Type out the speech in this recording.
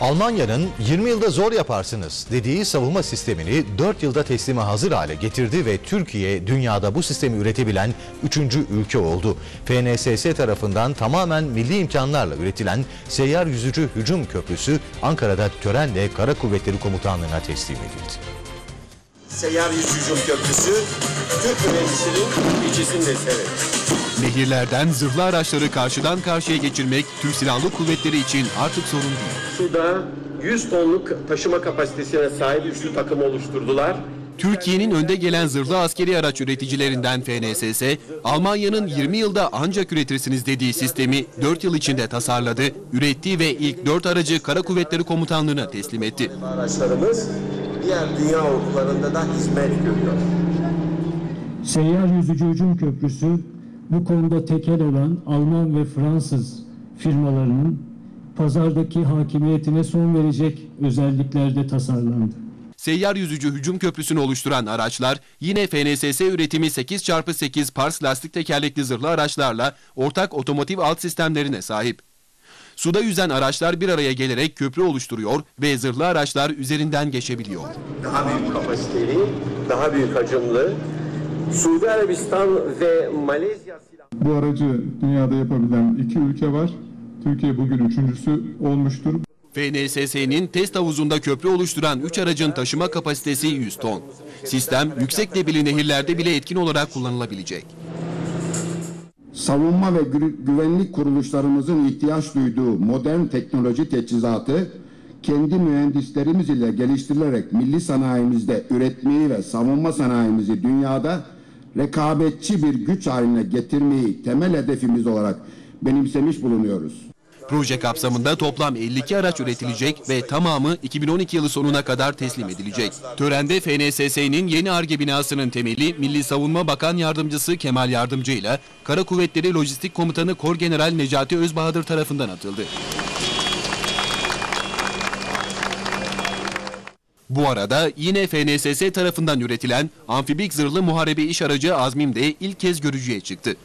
Almanya'nın 20 yılda zor yaparsınız dediği savunma sistemini 4 yılda teslime hazır hale getirdi ve Türkiye dünyada bu sistemi üretebilen 3. ülke oldu. FNSS tarafından tamamen milli imkanlarla üretilen seyyar yüzücü hücum köprüsü Ankara'da törenle Kara Kuvvetleri Komutanlığı'na teslim edildi. Seyyar Yüz Hücum Köprüsü Türk mühendisinin icizin eseri. Nehirlerden zırhlı araçları karşıdan karşıya geçirmek Türk Silahlı Kuvvetleri için artık sorun değil. Suda 100 tonluk taşıma kapasitesine sahip üçlü takım oluşturdular. Türkiye'nin önde gelen zırhlı askeri araç üreticilerinden FNSS, Almanya'nın 20 yılda ancak üretirsiniz dediği sistemi 4 yıl içinde tasarladı, ürettiği ve ilk 4 aracı Kara Kuvvetleri Komutanlığı'na teslim etti. Araçlarımız diğer dünya ordularında da hizmet görüyor. Seyyar Yüzücü Hücum Köprüsü bu konuda tekel olan Alman ve Fransız firmalarının pazardaki hakimiyetine son verecek özelliklerde tasarlandı. Seyyar yüzücü hücum köprüsünü oluşturan araçlar yine FNSS üretimi 8x8 pars lastik tekerlekli zırhlı araçlarla ortak otomotiv alt sistemlerine sahip. Suda yüzen araçlar bir araya gelerek köprü oluşturuyor ve zırhlı araçlar üzerinden geçebiliyor. Daha büyük kapasiteli, daha büyük hacimli. Suudi Arabistan ve Malezya silah Bu aracı dünyada yapabilen iki ülke var. Türkiye bugün üçüncüsü olmuştur. FNSS'nin test havuzunda köprü oluşturan 3 aracın taşıma kapasitesi 100 ton. Sistem yüksek debili nehirlerde bile etkin olarak kullanılabilecek. Savunma ve gü- güvenlik kuruluşlarımızın ihtiyaç duyduğu modern teknoloji teçhizatı kendi mühendislerimiz ile geliştirilerek milli sanayimizde üretmeyi ve savunma sanayimizi dünyada rekabetçi bir güç haline getirmeyi temel hedefimiz olarak benimsemiş bulunuyoruz. Proje kapsamında toplam 52 araç üretilecek ve tamamı 2012 yılı sonuna kadar teslim edilecek. Törende FNSS'nin yeni ARGE binasının temeli Milli Savunma Bakan Yardımcısı Kemal Yardımcı ile Kara Kuvvetleri Lojistik Komutanı Kor General Necati Özbahadır tarafından atıldı. Bu arada yine FNSS tarafından üretilen amfibik zırhlı muharebe iş aracı Azmim de ilk kez görücüye çıktı.